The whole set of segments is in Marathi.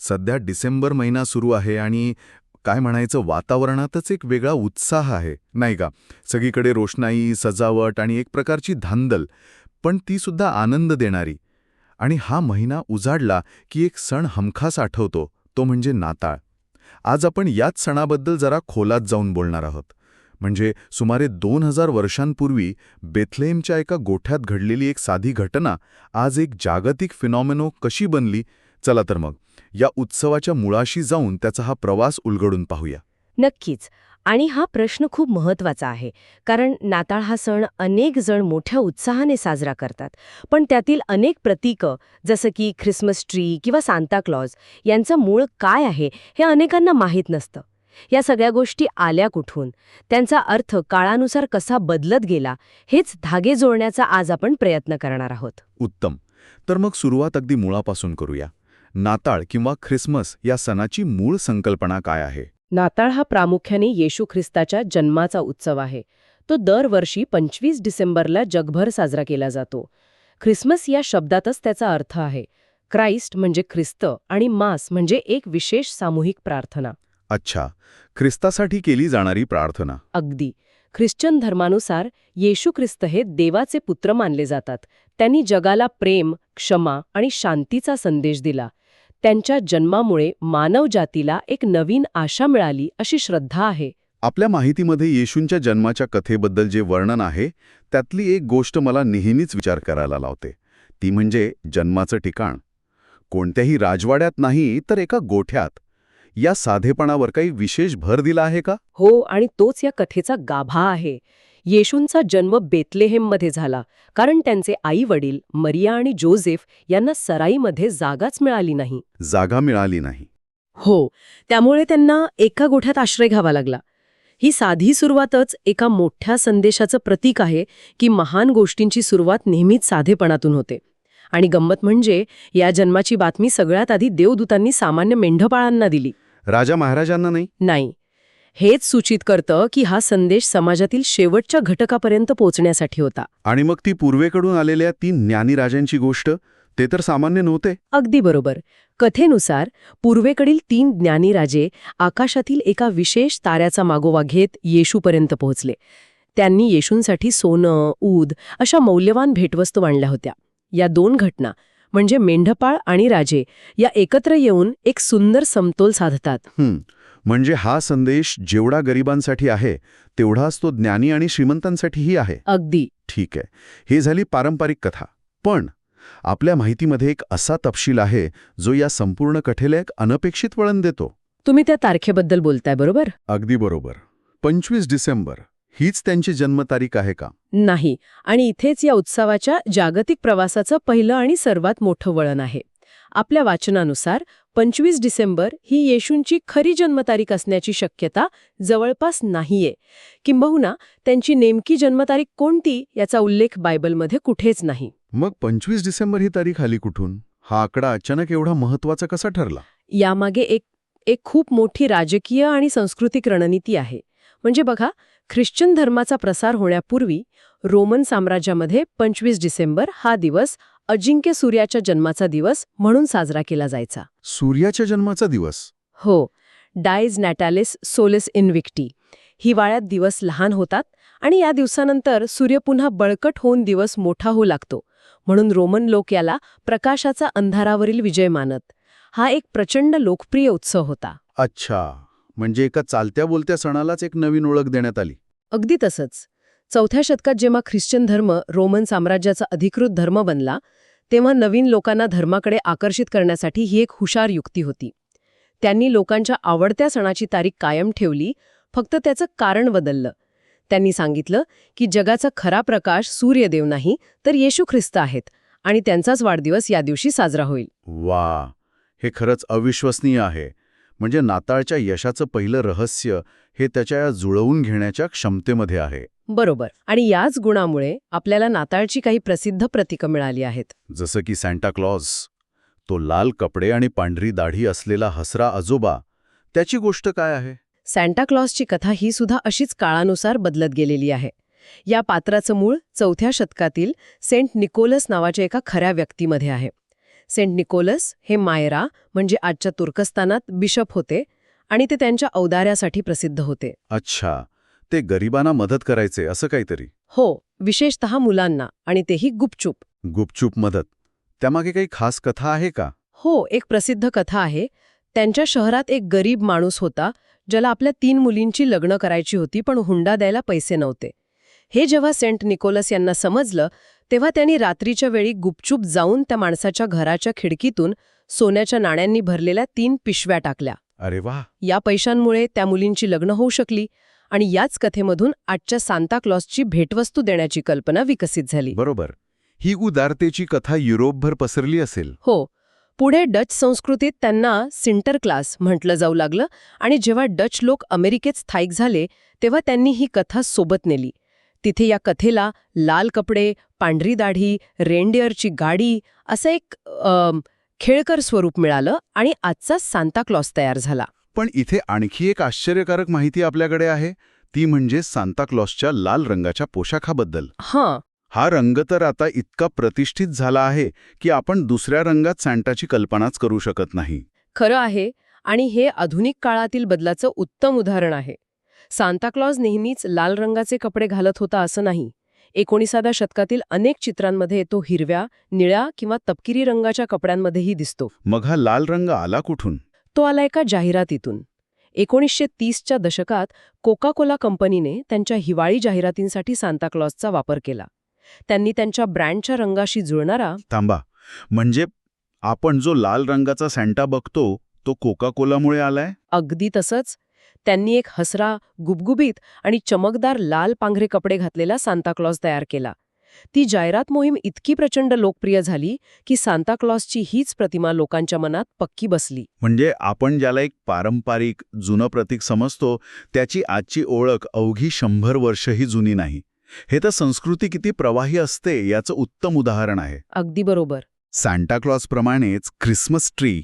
सध्या डिसेंबर महिना सुरू आहे आणि काय म्हणायचं वातावरणातच एक वेगळा उत्साह आहे नाही का? सगळीकडे रोषणाई सजावट आणि एक प्रकारची धांदल पण ती सुद्धा आनंद देणारी. आणि हा महिना उजाडला की एक सण हमखास आठवतो तो म्हणजे नाताळ. आज आपण याच सणाबद्दल जरा खोलात जाऊन बोलणार आहोत. म्हणजे सुमारे दोन हजार वर्षांपूर्वी बेथलेमच्या एका गोठ्यात घडलेली एक साधी घटना आज एक जागतिक फिनॉमेनो कशी बनली चला तर मग या उत्सवाच्या मुळाशी जाऊन त्याचा हा प्रवास उलगडून पाहूया. नक्कीच. आणि हा प्रश्न खूप महत्त्वाचा आहे कारण नाताळ हा सण अनेक जण मोठ्या उत्साहाने साजरा करतात. पण त्यातील अनेक प्रतीकं जसं की ख्रिसमस ट्री किंवा सांताक्लॉज यांचं मूळ काय आहे हे अनेकांना माहीत नसतं. या सगळ्या गोष्टी आल्या कुठून? त्यांचा अर्थ काळानुसार कसा बदलत गेला हेच धागे जोडण्याचा आज आपण प्रयत्न करणार आहोत. उत्तम. तर मग सुरुवात अगदी मुळापासून करूया. नाताळ किंवा ख्रिसमस या सणाची मूळ संकल्पना काय आहे? नाताळ हा प्रामुख्याने येशू ख्रिस्ताच्या जन्माचा उत्सव आहे. तो दरवर्षी पंचवीस डिसेंबरला जगभर साजरा केला जातो. ख्रिसमस या शब्दातच त्याचा अर्थ आहे. क्राइस्ट म्हणजे ख्रिस्त आणि मास म्हणजे एक विशेष सामूहिक प्रार्थना. अच्छा. ख्रिस्तासाठी केली जाणारी प्रार्थना. अगदी. ख्रिश्चन धर्मानुसार येशू ख्रिस्त हे देवाचे पुत्र मानले जातात. त्यांनी जगाला प्रेम क्षमा आणि शांतीचा संदेश दिला. त्यांच्या जन्मामुळे मानवजातीला एक नवीन आशा मिळाली अशी श्रद्धा आहे. आपल्या माहितीमध्ये येशूंच्या जन्माच्या कथेबद्दल जे वर्णन आहे त्यातली एक गोष्ट मला नेहमीच विचार करायला लावते. ती म्हणजे जन्माचं ठिकाण. कोणत्याही राजवाड्यात नाही तर एका गोठ्यात. या साधेपणावर काही विशेष भर दिला आहे का? हो आणि तोच या कथेचा गाभा आहे. येशूंचा जन्म बेतलेहेममध्ये झाला कारण त्यांचे आई वडील मरिया आणि जोसेफ यांना सराईमध्ये जागाच मिळाली नाही. जागा मिळाली नाही. हो त्यामुळे त्यांना एका गोठ्यात आश्रय घ्यावा लागला. ही साधी सुरुवातच एका मोठ्या संदेशाचं प्रतीक आहे की महान गोष्टींची सुरुवात नेहमीच साधेपणातून होते. आणि गंमत म्हणजे या जन्माची बातमी सगळ्यात आधी देवदूतांनी सामान्य मेंढपाळांना दिली. राजा महाराजांना नाही? नाही. हेच सूचित करतं की हा संदेश समाजातील शेवटच्या घटकापर्यंत पोचण्यासाठी होता. आणि मग ती पूर्वेकडून आलेल्या तीन ज्ञानी राजांची गोष्ट ते तर सामान्य नव्हते. अगदी बरोबर. कथेनुसार पूर्वेकडील तीन ज्ञानी राजे आकाशातील एका विशेष ताऱ्याचा मागोवा घेत येशूपर्यंत पोहोचले. त्यांनी येशूंसाठी सोनं ऊद अशा मौल्यवान भेटवस्तू आणल्या होत्या. या दोन घटना म्हणजे मेंढपाळ आणि राजे या एकत्र येऊन एक सुंदर समतोल साधतात. म्हणजे हा संदेश जेवढा गरिबांसाठी आहे तेवढाच तो ज्ञानी आणि श्रीमंतांसाठीही आहे. अगदी. ठीक आहे. हे झाली पारंपरिक कथा. पण आपल्या माहितीमध्ये एक असा तपशील आहे जो या संपूर्ण कथेला एक अनपेक्षित वळण देतो. तुम्ही त्या तारखेबद्दल बोलताय बरोबर? अगदी बरोबर. पंचवीस डिसेंबर. हीच त्यांची जन्मतारीख आहे का? नाही. आणि इथेच या उत्सवाच्या जागतिक प्रवासाचं पहिलं आणि सर्वात मोठं वळण आहे. आपल्या वाचनानुसार पंचवीस डिसेंबर ही येशूंची खरी जन्मतारीख असण्याची शक्यता जवळपास नाहीये. किंबहुना त्यांची नेमकी जन्मतारीख कोणती याचा उल्लेख बायबलमध्ये कुठेच नाही. मग पंचवीस डिसेंबर ही तारीख आली कुठून? हा आकडा अचानक एवढा महत्त्वाचा कसा ठरला? यामागे एक एक खूप मोठी राजकीय आणि सांस्कृतिक रणनीती आहे. म्हणजे बघा ख्रिश्चन धर्माचा प्रसार होण्यापूर्वी रोमन साम्राज्यामध्ये पंचवीस डिसेंबर हा दिवस अजिंक्य सूर्याच्या जन्माचा दिवस म्हणून साजरा केला जायचा. सूर्याच्या जन्माचा दिवस? हो. Dies Natalis Solis Invicti. हिवाळ्यात दिवस लहान होतात आणि या दिवसानंतर सूर्य पुन्हा बळकट होऊन दिवस मोठा होऊ लागतो. म्हणून रोमन लोक याला प्रकाशाचा अंधारावरील विजय मानत. हा एक प्रचंड लोकप्रिय उत्सव होता. अच्छा. म्हणजे एका चालत्या बोलत्या सणालाच एक नवीन ओळख देण्यात आली. अगदी तसंच. चौथ्या शतकात जेव्हा ख्रिश्चन धर्म रोमन साम्राज्याचा अधिकृत धर्म बनला तेव्हा नवीन लोकांना धर्माकडे आकर्षित करण्यासाठी ही एक हुशार युक्ती होती. त्यांनी लोकांच्या आवडत्या सणाची तारीख कायम ठेवली फक्त त्याचं कारण बदललं. त्यांनी सांगितलं की जगाचा खरा प्रकाश सूर्यदेव नाही तर येशू ख्रिस्त आहेत आणि त्यांचाच वाढदिवस या दिवशी साजरा होईल. वा हे खरंच अविश्वसनीय आहे. म्हणजे नाताळच्या यशाचं पहिलं रहस्य हे त्याच्या या जुळवून घेण्याच्या क्षमतेमध्ये आहे. बरोबर. आणि याच गुणामुळे आपल्याला नाताळची काही प्रसिद्ध प्रतीकं मिळाली आहेत. जसं की सॅन्टा क्लॉज. तो लाल कपडे आणि पांढरी दाढी असलेला हसरा आजोबा त्याची गोष्ट काय आहे? सॅन्टा क्लॉसची कथा ही सुद्धा अशीच काळानुसार बदलत गेलेली आहे. या पात्राचं मूळ चौथ्या शतकातील सेंट निकोलस नावाच्या एका खऱ्या व्यक्तीमध्ये आहे. सेंट निकोलस हे मायरा म्हणजे आजच्या तुर्कस्तानात बिशप होते आणि ते त्यांच्या औदार्यासाठी प्रसिद्ध होते. अच्छा. ते गरिबांना मदत करायचे असं काहीतरी. हो विशेषतः मुलांना आणि तेही गुपचूप. गुपचूप मदत. त्यामागे काही खास कथा आहे का? हो एक प्रसिद्ध कथा आहे. त्यांच्या शहरात एक गरीब माणूस होता ज्याला आपल्या तीन मुलींची लग्न करायची होती पण हुंडा द्यायला पैसे नव्हते. हे जेव्हा सेंट निकोलस यांना समजलं तेव्हा त्यांनी रात्रीच्या वेळी गुपचूप जाऊन त्या माणसाच्या घराच्या खिडकीतून सोन्याच्या नाण्यांनी भरलेल्या तीन पिशव्या टाकल्या. अरे वा! या पैशांमुळे त्या मुलींची लग्न होऊ शकली आणि याच कथेमधून आजच्या सांता क्लॉसची भेटवस्तू देण्याची कल्पना विकसित झाली. बरोबर. ही उदारतेची कथा युरोपभर पसरली असेल. हो. पुढे डच संस्कृतीत त्यांना सिंटर क्लास म्हटलं जाऊ लागलं आणि जेव्हा डच लोक अमेरिकेत स्थायिक झाले तेव्हा त्यांनी ही कथा सोबत नेली. तिथे या कथेला लाल कपडे पांढरी दाढी रेनडिअरची गाडी असं एक खेळकर स्वरूप मिळालं आणि आजचा सांता क्लॉस तयार झाला. पण इथे आणखी एक आश्चर्यकारक माहिती आपल्याकडे आहे. ती म्हणजे सांताक्लॉसच्या लाल रंगाच्या पोशाखाबद्दल. हां. हा रंग तर आता इतका प्रतिष्ठित झाला आहे की आपण दुसऱ्या रंगात सँटाची कल्पनाच करू शकत नाही. खरं आहे आणि हे आधुनिक काळातील बदलाचं उत्तम उदाहरण आहे. सांताक्लॉज नेहमीच लाल रंगाचे कपडे घालत होता असं नाही. एकोणीसाव्या शतकातील अनेक चित्रांमध्ये तो हिरव्या निळ्या किंवा तपकिरी रंगाच्या कपड्यांमध्येही दिसतो. मग हा लाल रंग आला कुठून? तो आला एका जाहिरातीतून. एकोणीसशे तीसच्या दशकात कोका कोला कंपनीने त्यांच्या हिवाळी जाहिरातींसाठी सांताक्लॉजचा वापर केला. त्यांनी त्यांच्या ब्रँडच्या रंगाशी जुळणारा थांबा. म्हणजे आपण जो लाल रंगाचा सँटा बघतो तो कोका कोलामुळे आलाय? अगदी तसंच. त्यांनी एक हसरा गुबगुबीत आणि चमकदार लाल पांघरे कपडे घातलेला सांताक्लॉज तयार केला. ती जाहिरात मोहीम इतकी प्रचंड लोकप्रिय झाली की सांताक्लॉजची हीच प्रतिमा लोकांच्या मनात पक्की बसली. म्हणजे आपण ज्याला एक पारंपरिक जुनं प्रतीक समजतो त्याची आजची ओळख अवघी शंभर वर्षही जुनी नाही. हे तर संस्कृती किती प्रवाही असते याचं उत्तम उदाहरण आहे. अगदी बरोबर. सांताक्लॉजप्रमाणेच ख्रिसमस ट्री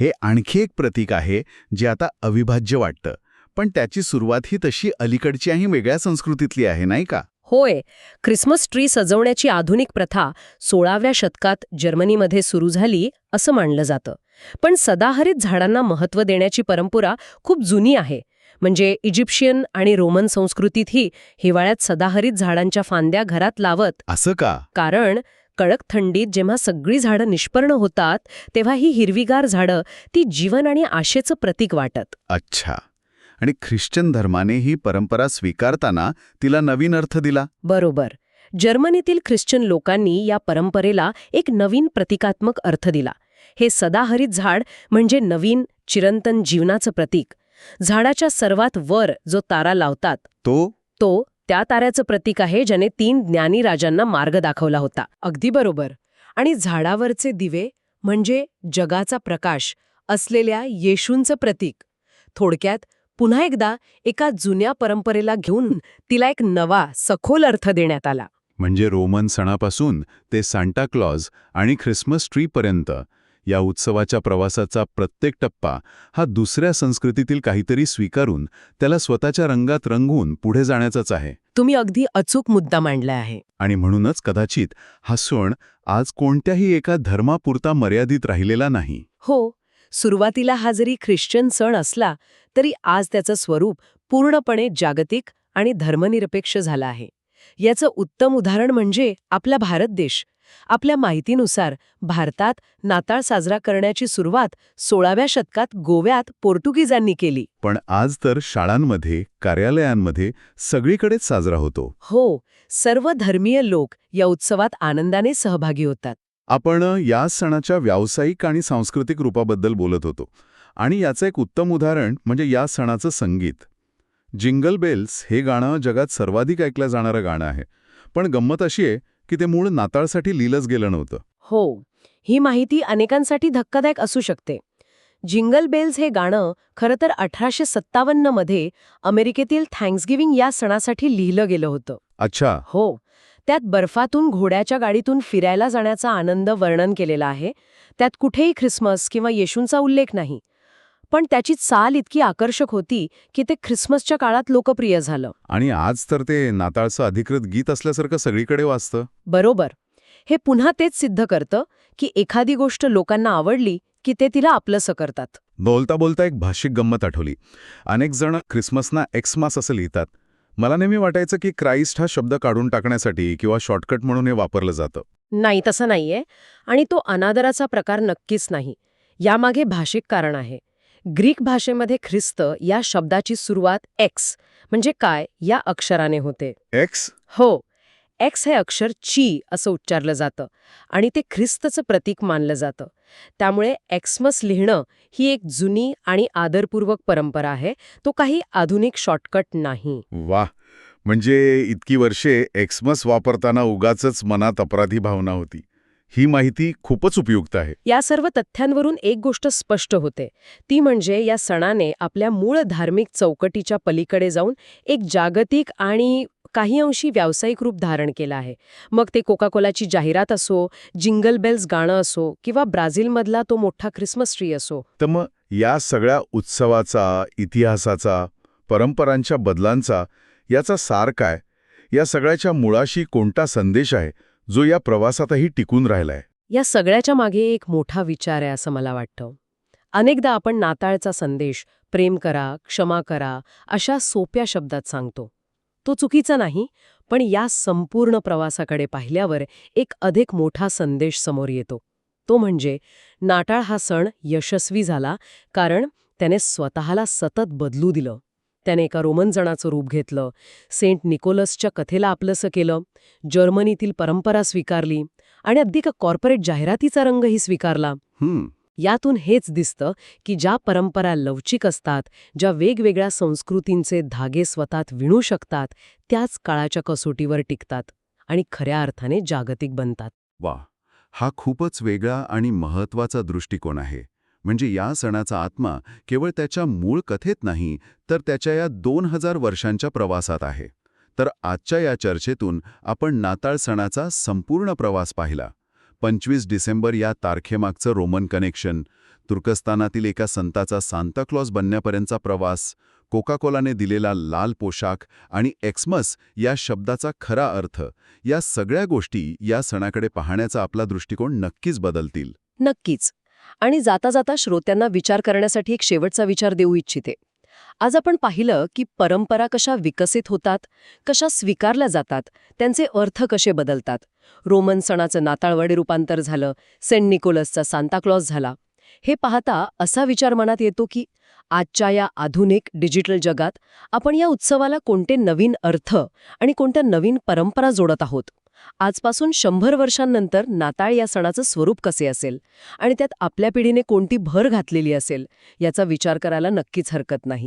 हे आणखी एक प्रतीक आहे जे आता अविभाज्य वाटतं. पण त्याची सुरुवात ही तशी अलीकडची आणि वेगळ्या संस्कृतीतली आहे नाही का? होय. ख्रिसमस ट्री सजवण्याची आधुनिक प्रथा सोळाव्या शतकात जर्मनीमध्ये सुरू झाली असं मानलं जातं. पण सदाहरित झाडांना महत्त्व देण्याची परंपरा खूप जुनी आहे. म्हणजे इजिप्शियन आणि रोमन संस्कृतीतही हिवाळ्यात सदाहरित झाडांच्या फांद्या घरात लावत असं का? कारण कडक थंडीत जेव्हा सगळी झाडं निष्पर्ण होतात तेव्हा ही हिरवीगार झाडं ती जीवन आणि आशेचं प्रतीक वाटत. अच्छा. आणि ख्रिश्चन धर्माने ही परंपरा स्वीकारताना तिला नवीन अर्थ दिला. बरोबर. जर्मनीतील ख्रिश्चन लोकांनी या परंपरेला एक नवीन प्रतिकात्मक अर्थ दिला. हे सदाहरित झाड म्हणजे नवीन चिरंतन जीवनाचं प्रतीक. झाडाच्या सर्वात वर जो तारा लावतात तो? तो त्या ताऱ्याचं प्रतीक आहे ज्याने तीन ज्ञानी राजांना मार्ग दाखवला होता. अगदी बरोबर. आणि झाडावरचे दिवे म्हणजे जगाचा प्रकाश असलेल्या येशूंचं प्रतीक. थोडक्यात पुन्हा एकदा एका जुन्या परंपरेला घेऊन तिला एक नवा सखोल अर्थ देण्यात आला. म्हणजे रोमन सणापासून ते सांता क्लॉज आणि ख्रिसमस ट्रीपर्यंत या उत्सवाच्या प्रवासाचा प्रत्येक टप्पा हा दुसऱ्या संस्कृतीतील काहीतरी स्वीकारून त्याला स्वतःच्या रंगात रंगवून पुढे जाण्याचाच आहे. तुम्ही अगदी अचूक मुद्दा मांडला आहे. आणि म्हणूनच कदाचित हा सण आज कोणत्याही एका धर्मापुरता मर्यादित राहिलेला नाही. हो सुरुवातीला हा जरी ख्रिश्चन सण असला तरी आज त्याचं स्वरूप पूर्णपणे जागतिक आणि धर्मनिरपेक्ष झालं आहे. याचं उत्तम उदाहरण म्हणजे आपला भारत देश. आपल्या माहितीनुसार भारतात नाताळ साजरा करण्याची सुरुवात सोळाव्या शतकात गोव्यात पोर्तुगीजांनी केली. पण आज तर शाळांमध्ये कार्यालयांमध्ये सगळीकडेच साजरा होतो. हो सर्व धर्मीय लोक या उत्सवात आनंदाने सहभागी होतात. आपण या सणाच्या व्यावसायिक आणि सांस्कृतिक रूपाबद्दल बोलत होतो. आणि याचं एक उत्तम उदाहरण म्हणजे या सणाचं संगीत. जिंगल बेल्स हे गाणं जगात सर्वाधिक ऐकलं जाणारं गाणं आहे. पण गंमत अशी आहे की ते मूळ नाताळसाठी लिहिलंच गेलं नव्हतं. हो. ही माहिती अनेकांसाठी धक्कादायक असू शकते. जिंगल बेल्स हे गाणं खरं तर अठराशे सत्तावन्नमध्ये अमेरिकेतील थँक्सगिव्हिंग या सणासाठी लिहिलं गेलं होतं. अच्छा. हो. त्यात बर्फातून घोड्याच्या गाडीतून फिरायला जाण्याचा आनंद वर्णन केलेला आहे. त्यात कुठेही ख्रिसमस किंवा येशूंचा उल्लेख नाही. पण त्याची चाल इतकी आकर्षक होती की ते ख्रिसमसच्या काळात लोकप्रिय झालं. आणि आज तर ते नाताळचं अधिकृत गीत असल्यासारखं सगळीकडे वाचतं बरोबर. हे पुन्हा तेच सिद्ध करतं की एखादी गोष्ट लोकांना आवडली की ते तिला आपलंसं करतात. बोलता बोलता एक भाषिक गंमत आठवली. अनेक जण ख्रिसमसना एक्समास असं लिहितात. मला नेहमी वाटायचं की क्राइस्ट हा शब्द काढून टाकण्यासाठी किंवा शॉर्टकट म्हणून हे वापरलं जातं. नाही तसं नाहीये. आणि तो अनादराचा प्रकार नक्कीच नाही. यामागे भाषिक कारण आहे. ग्रीक भाषेमध्ये ख्रिस्त या शब्दाची सुरुवात एक्स म्हणजे काय या अक्षराने होते. एक्स? हो. एक्स हे अक्षर ची असं उच्चारलं जातं आणि ते ख्रिस्तचं प्रतीक मानलं जातं. त्यामुळे एक्समस लिहिणं ही एक जुनी आणि आदरपूर्वक परंपरा आहे. तो काही आधुनिक शॉर्टकट नाही. वा म्हणजे इतकी वर्षे एक्समस वापरताना उगाचच मनात अपराधी भावना होती. ही माहिती खूपच उपयुक्त आहे. या सर्व तथ्यांवरून एक गोष्ट स्पष्ट होते. ती म्हणजे या सणाने आपल्या मूळ धार्मिक चौकटीच्या पलीकडे जाऊन एक जागतिक आणि काही अंशी व्यावसायिक रूप धारण केलं आहे. मग ते कोका कोलाची जाहिरात असो जिंगल बेल्स गाणं असो किंवा ब्राझीलमधला तो मोठा ख्रिसमस ट्री असो. तर मग या सगळ्या उत्सवाचा इतिहासाचा परंपरांच्या बदलांचा याचा सार काय? या सगळ्याच्या मुळाशी कोणता संदेश आहे जो या प्रवासातही टिकून राहिलाय? या सगळ्याच्या मागे एक मोठा विचार आहे असं मला वाटतं. अनेकदा आपण नाताळचा संदेश प्रेम करा क्षमा करा अशा सोप्या शब्दात सांगतो. तो चुकीचा नाही पण या संपूर्ण प्रवासाकडे पाहिल्यावर एक अधिक मोठा संदेश समोर येतो. तो म्हणजे नाटाळ हा सण यशस्वी झाला कारण त्याने स्वतःला सतत बदलू दिलं. त्याने एका रोमन जणाचं रूप घेतलं. सेंट निकोलसच्या कथेला आपलंसं केलं. जर्मनीतील परंपरा स्वीकारली आणि अगदी का कॉर्पोरेट जाहिरातीचा रंगही स्वीकारला. यातून हेच दिसतं की ज्या परंपरा लवचिक असतात ज्या वेगवेगळ्या संस्कृतींचे धागे स्वतःत विणू शकतात त्याच काळाच्या कसोटीवर टिकतात आणि खऱ्या अर्थाने जागतिक बनतात. वा हा खूपच वेगळा आणि महत्त्वाचा दृष्टिकोन आहे. म्हणजे या सणाचा आत्मा केवळ त्याच्या मूळ कथेत नाही तर त्याच्या या दोन हजार वर्षांच्या प्रवासात आहे. तर आजच्या या चर्चेतून आपण नाताळ सणाचा संपूर्ण प्रवास पाहिला. पंचवीस डिसेंबर या तारखेमागचं रोमन कनेक्शन तुर्कस्तानातील एका संताचा सांताक्लॉज बनण्यापर्यंतचा प्रवास कोकाकोलाने दिलेला लाल पोशाख आणि एक्समस या शब्दाचा खरा अर्थ या सगळ्या गोष्टी या सणाकडे पाहण्याचा आपला दृष्टिकोन नक्कीच बदलतील. नक्कीच. आणि जाता जाता श्रोत्यांना विचार करण्यासाठी एक शेवटचा विचार देऊ इच्छिते. आज आपण पाहिलं की परंपरा कशा विकसित होतात कशा स्वीकारल्या जातात त्यांचे अर्थ कसे बदलतात. रोमन सणाचं नाताळवडे रूपांतर झालं सेंट निकोलसचा सांताक्लॉज झाला. हे पाहता असा विचार मनात येतो की आजच्या या आधुनिक डिजिटल जगात आपण या उत्सवाला कोणते नवीन अर्थ आणि कोणत्या नवीन परंपरा जोडत आहोत? आजपासून शंभर वर्षांनंतर नाताळ या सणाचं स्वरूप कसे असेल आणि त्यात आपल्या पिढीने कोणती भर घातलेली असेल याचा विचार करायला नक्कीच हरकत नाही.